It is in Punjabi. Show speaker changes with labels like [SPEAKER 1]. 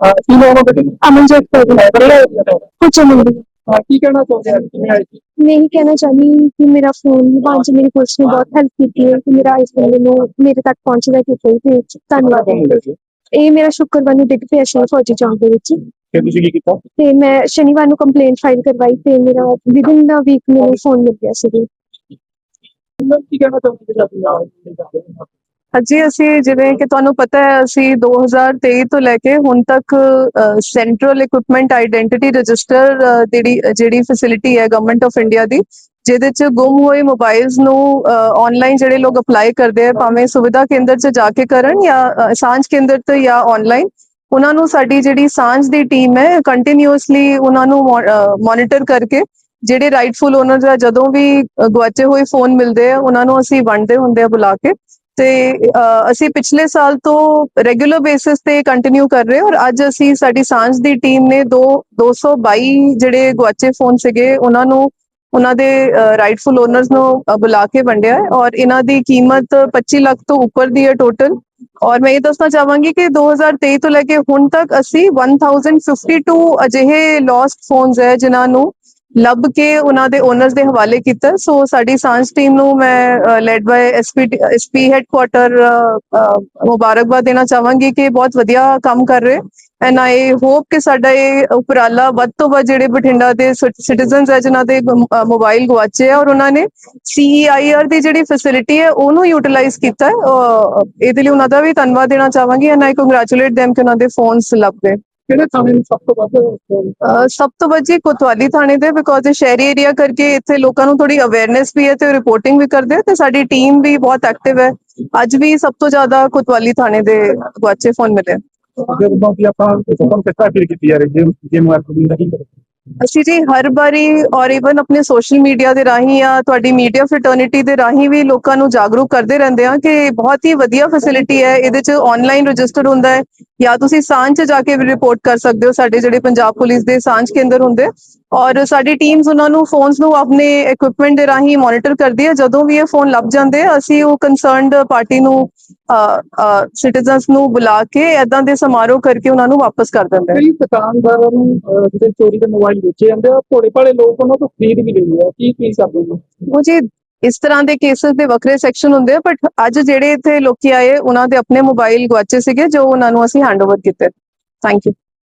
[SPEAKER 1] ਕੀ ਨਾਮ ਹੈ ਬੇਟੇ
[SPEAKER 2] ਅਮਨਜੋਤ ਕੌਰ
[SPEAKER 1] ਤੋਂ?
[SPEAKER 2] ਕੁਝ ਨਹੀਂ
[SPEAKER 1] ਹਾਂ, ਕੀ ਕਹਿਣਾ ਚਾਹੁੰਦੇ ਆ ਕਿਵੇਂ ਆਏ ਸੀ
[SPEAKER 2] ਮੈਂ ਇਹੀ ਕਹਿਣਾ ਚਾਹੁੰਦੀ ਕਿ ਮੇਰਾ ਫੋਨ ਹਾਂ ਜੀ ਮੇਰੀ ਨੇ ਬਹੁਤ ਹੈਲਪ ਕੀਤੀ ਹੈ ਕਿ ਮੇਰਾ ਆਈਫੋਨ ਮੈਨੂੰ ਮੇਰੇ ਤੱਕ ਪਹੁੰਚਦਾ ਕੀਤੀ ਤੇ ਧੰਨਵਾਦ। ਇਹ ਮੇਰਾ ਸ਼ੁੱਕਰਵਾਰ ਨੂੰ ਡਿੱਗ ਪਿਆ ਸੀ ਫੌਜੀ ਚੌਂਕ ਦੇ ਵਿੱਚ।
[SPEAKER 1] ਫਿਰ ਤੁਸੀਂ ਕੀ ਕੀਤਾ?
[SPEAKER 2] ਤੇ ਮੈਂ ਸ਼ਨੀਵਾਰ ਨੂੰ ਕੰਪਲੇਂਟ ਫਾਈਲ ਕਰਵਾਈ ਤੇ ਮੇਰਾ ਵਿਦਿਨ ਦਾ ਵੀਕ ਮੈਨੂੰ ਫੋਨ ਮਿਲ ਗਿਆ ਸੀ।
[SPEAKER 1] ਕੀ ਕਹਿਣਾ ਚਾਹੁੰਦੇ ਕਿ ਆਪਣੀ ਨਾਲ
[SPEAKER 3] ਹਾਂਜੀ ਅਸੀਂ ਜਿਵੇਂ ਕਿ ਤੁਹਾਨੂੰ ਪਤਾ ਹੈ ਅਸੀਂ 2023 ਤੋਂ ਲੈ ਕੇ ਹੁਣ ਤੱਕ ਸੈਂਟਰਲ ਇਕਵਿਪਮੈਂਟ ਆਇਡੈਂਟੀਟੀ ਰਜਿਸਟਰ ਜਿਹੜੀ ਜਿਹੜੀ ਫੈਸਿਲਿਟੀ ਹੈ ਗਵਰਨਮੈਂਟ ਆਫ ਇੰਡੀਆ ਦੀ ਜਿਹਦੇ ਚ ਗੁੰਮ ਹੋਏ ਮੋਬਾਈਲਸ ਨੂੰ ਆਨਲਾਈਨ ਜਿਹੜੇ ਲੋਕ ਅਪਲਾਈ ਕਰਦੇ ਆ ਭਾਵੇਂ ਸੁਵਿਧਾ ਕੇਂਦਰ ਚ ਜਾ ਕੇ ਕਰਨ ਜਾਂ ਸਾਂਝ ਕੇਂਦਰ ਤੇ ਜਾਂ ਆਨਲਾਈਨ ਉਹਨਾਂ ਨੂੰ ਸਾਡੀ ਜਿਹੜੀ ਸਾਂਝ ਦੀ ਟੀਮ ਹੈ ਕੰਟੀਨਿਊਸਲੀ ਉਹਨਾਂ ਨੂੰ ਮੋਨੀਟਰ ਕਰਕੇ ਜਿਹੜੇ ਰਾਈਟਫੁਲ ਓਨਰ ਆ ਜਦੋਂ ਵੀ ਅ, ਗੁਆਚੇ ਹੋਏ ਫੋਨ ਮਿਲਦੇ ਆ ਉਹਨਾਂ ਨੂੰ ਅਸੀਂ ਵੰਡਦੇ ਹੁੰਦੇ ਆ ਬੁਲਾ ਕੇ ਤੇ ਅਸੀਂ ਪਿਛਲੇ ਸਾਲ ਤੋਂ ਰੈਗੂਲਰ ਬੇਸਿਸ ਤੇ ਕੰਟੀਨਿਊ ਕਰ ਰਹੇ ਔਰ ਅੱਜ ਅਸੀਂ ਸਾਡੀ ਸਾਂਝ ਦੀ ਟੀਮ ਨੇ ਦੋ 222 ਜਿਹੜੇ ਗੁਆਚੇ ਫੋਨ ਸੀਗੇ, ਉਹਨਾਂ ਨੂੰ, ਉਹਨਾਂ ਦੇ ਰਾਈਟਫੁਲ ਓਨਰਸ ਨੂੰ ਬੁਲਾ ਕੇ ਵੰਡਿਆ ਔਰ ਇਹਨਾਂ ਦੀ ਕੀਮਤ 25 ਲੱਖ ਤੋਂ ਉੱਪਰ ਦੀ ਹੈ ਟੋਟਲ ਔਰ ਮੈਂ ਇਹ ਦੱਸਣਾ ਚਾਹਾਂਗੀ ਕਿ 2023 ਤੋਂ ਲੈ ਕੇ ਹੁਣ ਤੱਕ ਅਸੀਂ 1052 ਅਜਿਹੇ ਲੌਸਟ ਫੋਨਸ ਹੈ ਜਿਨ੍ਹਾਂ ਨੂੰ ਲੱਭ ਕੇ ਉਹਨਾਂ ਦੇ ਓਨਰਸ ਦੇ ਹਵਾਲੇ ਕੀਤਾ। ਸੋ ਸਾਡੀ ਸਾਂਝ ਟੀਮ ਨੂੰ ਮੈਂ led by SP SP headquarter ਮੁਬਾਰਕਬਾਦ ਦੇਣਾ ਚਾਹਾਂਗੀ ਕਿ ਬਹੁਤ ਵਧੀਆ ਕੰਮ ਕਰ ਰਹੇ। ਐਂਡ ਆਈ ਹੋਪ ਕਿ ਸਾਡਾ ਇਹ ਉਪਰਾਲਾ ਵੱਧ ਤੋਂ ਵੱਧ ਜਿਹੜੇ ਬਠਿੰਡਾ ਦੇ ਸਿਟੀਜ਼ਨਸ ਹੈ, ਜਿਨ੍ਹਾਂ ਦੇ ਮੋਬਾਈਲ ਗਵਾਚੇ ਆ ਔਰ ਉਹਨਾਂ ਨੇ ਸੀਆਈਆਰ ਦੀ ਜਿਹੜੀ ਫੈਸਿਲਿਟੀ ਹੈ, ਉਹਨੂੰ ਯੂਟਿਲਾਈਜ਼ ਕੀਤਾ। ਇਹਦੇ ਲਈ ਉਹਨਾਂ ਦਾ ਵੀ ਧੰਨਵਾਦ ਦੇਣਾ ਚਾਹਾਂਗੀ। ਐਂਡ ਆਈ ਕੰਗ੍ਰੈਚੁਲੇਟ them ਕਿ ਉਹਨਾਂ ਦੇ ਫੋਨਸ ਲੱਭ ਗਏ।
[SPEAKER 1] ਕਿਹੜੇ ਥਾਣੇ ਨੂੰ ਸਭ ਤੋਂ ਵੱਧ
[SPEAKER 3] ਸਭ ਤੋਂ ਵੱਜੀ ਕੋਤਵਾਲੀ ਥਾਣੇ ਦੇ ਬਿਕੋਜ਼ ਇਹ ਸ਼ਹਿਰੀ ਏਰੀਆ ਕਰਕੇ ਇੱਥੇ ਲੋਕਾਂ ਨੂੰ ਥੋੜੀ ਅਵੇਅਰਨੈਸ ਵੀ ਹੈ ਤੇ ਰਿਪੋਰਟਿੰਗ ਵੀ ਕਰਦੇ ਤੇ ਸਾਡੀ ਟੀਮ ਵੀ ਬਹੁਤ ਐਕਟਿਵ ਹੈ। ਅੱਜ ਵੀ ਸਭ ਤੋਂ ਜ਼ਿਆਦਾ ਕੋਤਵਾਲੀ ਥਾਣੇ ਦੇ ਗੁਆਚੇ ਫੋਨ ਮਿਲੇ।
[SPEAKER 1] ਜਦੋਂ ਕਿ ਆਪਾਂ ਤੁਹਾਨੂੰ ਕਿਸ ਤਰ੍ਹਾਂ ਫੀਲ ਕੀਤੀ ਜਾ ਰਹੀ ਜੇ ਐਪ ਦੀ ਨਹੀਂ
[SPEAKER 3] ਅਸੀਂ ਜੀ ਹਰ ਵਾਰੀ ਔਰ ਇਵਨ ਆਪਣੇ ਸੋਸ਼ਲ ਮੀਡੀਆ ਦੇ ਰਾਹੀਂ ਆ ਤੁਹਾਡੀ ਮੀਡੀਆ ਫਰਟਰਨਿਟੀ ਦੇ ਰਾਹੀਂ ਵੀ ਲੋਕਾਂ ਨੂੰ ਜਾਗਰੂਕ ਕਰਦੇ ਰਹਿੰਦੇ ਆ ਕਿ ਬਹੁਤ ਹੀ ਵਧੀਆ ਫੈਸਿਲਿਟੀ ਹੈ। ਇਹਦੇ ਚ ਆਨਲਾਈਨ ਰਜਿਸਟਰ ਹੁੰਦਾ ਹੈ ਜਾਂ ਤੁਸੀਂ ਸਾਂਝ ਚ ਜਾ ਕੇ ਵੀ ਰਿਪੋਰਟ ਕਰ ਸਕਦੇ ਹੋ। ਸਾਡੇ ਜਿਹੜੇ ਪੰਜਾਬ ਪੁਲਿਸ ਦੇ ਸਾਂਝ ਕੇਂਦਰ ਹੁੰਦੇ ਔਰ ਸਾਡੀ ਟੀਮਸ ਉਹਨਾਂ ਨੂੰ ਫੋਨਸ ਨੂੰ ਆਪਣੇ ਇਕਵਿਪਮੈਂਟ ਦੇ ਰਾਹੀਂ ਮੋਨੀਟਰ ਕਰਦੀ ਹੈ। ਜਦੋਂ ਵੀ ਇਹ ਫੋਨ ਲੱਭ ਜਾਂਦੇ ਅਸੀਂ ਉਹ ਕੰਸਰਨਡ ਪਾਰਟੀ ਨੂੰ ਸਿਟੀਜ਼ਨਸ ਨੂੰ ਬੁਲਾ ਕੇ ਐਦਾਂ ਦੇ ਸਮਾਰੋਹ ਕਰਕੇ ਉਹਨਾਂ ਨੂੰ ਵਾਪਸ ਕਰ ਦਿੰਦੇ
[SPEAKER 1] ਕਈ ਦੁਕਾਨਦਾਰਾਂ ਨੂੰ ਜਿਹੜੇ ਚੋਰੀ ਦੇ ਮੋਬਾਈਲ ਵੇਚੇ ਜਾਂਦੇ ਆ ਭੋਲੇ ਭਾਲੇ ਲੋਕ ਉਹਨਾਂ ਤੋਂ ਖਰੀਦ ਵੀ ਲੈਂਦੇ ਆ। ਕੀ ਕੀ ਕਰਦੇ ਨੇ?
[SPEAKER 3] ਉਹ ਜੀ ਇਸ ਤਰ੍ਹਾਂ ਦੇ ਕੇਸਸ ਦੇ ਵੱਖਰੇ ਸੈਕਸ਼ਨ ਹੁੰਦੇ ਆ ਬਟ ਅੱਜ ਜਿਹੜੇ ਇੱਥੇ ਲੋਕੀ ਆਏ ਉਹਨਾਂ ਦੇ ਆਪਣੇ ਮੋਬਾਈਲ ਗਵਾਚੇ ਸੀਗੇ ਜੋ ਉਹਨਾਂ ਨੂੰ ਅਸੀਂ ਹੈਂਡਓਵਰ ਕੀਤੇ। Thank you